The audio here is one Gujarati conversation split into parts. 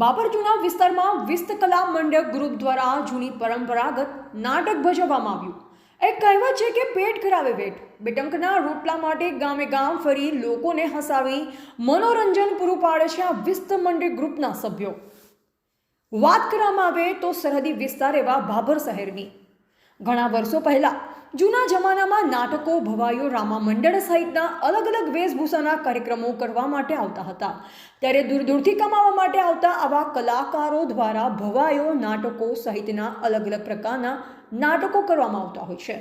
બાબર જૂના વિસ્તારમાં વિસ્ત કલા મંડળ ગ્રુપ દ્વારા જૂની પરંપરાગત નાટક ભજવવામાં આવ્યું. એક કહેવત છે કે પેટ ખરાવે વેટ બેટંકના રોટલા માટે ગામે ગામ ફરી લોકોને હસાવી મનોરંજન પૂરું પાડે છે આ વિસ્ત મંડળ ગ્રુપના સભ્યો. વાત કરવામાં આવે તો સરહદી વિસ્તાર એવા ભાભર શહેરની. ઘણા વર્ષો પહેલા જૂના જમાનામાં નાટકો, ભવાઈઓ રામા મંડળ સહિતના અલગ અલગ વેશભૂષાના કાર્યક્રમો કરવા માટે આવતા હતા. ત્યારે દૂર દૂરથી કમાવા માટે આવતા આવા કલાકારો દ્વારા ભવાઈઓ, નાટકો સહિતના અલગ અલગ પ્રકારના નાટકો કરવામાં આવતા હોય છે.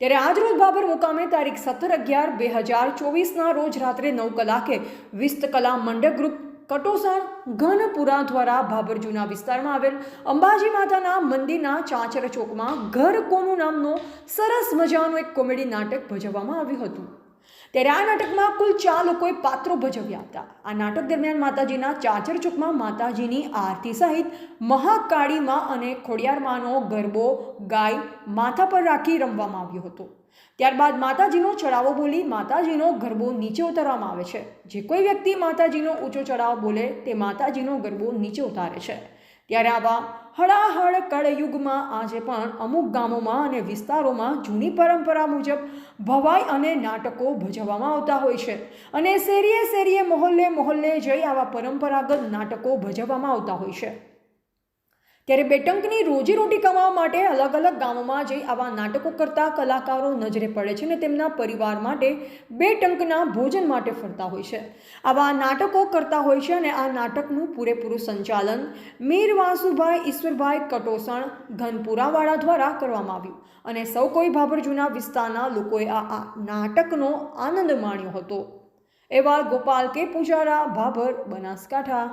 ત્યારે આજરોજ બાબર મુકામે તારીખ સત્તર અગિયાર, બે હજાર ચોવીસના રોજ રાત્રે નવ કલાકે વિસ્ત કલા મંડળ ગ્રુપ કટોસણ ઘનપુરા દ્વારા ભાભરજુના જૂના વિસ્તારમાં આવેલ અંબાજી માતાના મંદિરના ચાંચર ચોકમાં ઘર કોનું નામનો સરસ મજાનું એક કોમેડી નાટક ભજવવામાં આવ્યું હતું. ત્યારે આ નાટકમાં કુલ ચાર લોકોએ પાત્રો ભજવ્યા હતા. આ નાટક દરમિયાન માતાજીના ચાચર ચોકમાં માતાજીની આરતી સહિત મહાકાળીમાં અને ખોડિયારમાંનો ગરબો, ગાય માથા પર રાખી રમવામાં આવ્યો હતો. ત્યારબાદ માતાજીનો ચડાવો બોલી માતાજીનો ગરબો નીચે ઉતારવામાં આવે છે. જે કોઈ વ્યક્તિ માતાજીનો ઊંચો ચડાવો બોલે તે માતાજીનો ગરબો નીચે ઉતારે છે. ત્યારે આવા હળાહળ કળયુગમાં આજે પણ અમુક ગામોમાં અને વિસ્તારોમાં જૂની પરંપરા મુજબ ભવાઈ અને નાટકો ભજવવામાં આવતા હોય છે. અને શેરીએ શેરીએ મોહલ્લે મોહલ્લે જઈ આવા પરંપરાગત નાટકો ભજવવામાં આવતા હોય છે. ત્યારે બેટંકની રોજીરોટી કમાવા માટે અલગ અલગ ગામોમાં જઈ આવા નાટકો કરતા કલાકારો નજરે પડે છે અને તેમના પરિવાર માટે બે ટંકના ભોજન માટે ફરતા હોય છે. આવા નાટકો કરતા હોય છે અને આ નાટકનું પૂરેપૂરું સંચાલન મીર વાસુભાઈ, ઈશ્વરભાઈ કટોસણ, ઘનપુરાવાળા દ્વારા કરવામાં આવ્યું. અને સૌ કોઈ ભાભર જૂના વિસ્તારના લોકોએ આ નાટકનો આનંદ માણ્યો હતો. એવા ગોપાલ કે પૂજારા, ભાભર, બનાસકાંઠા.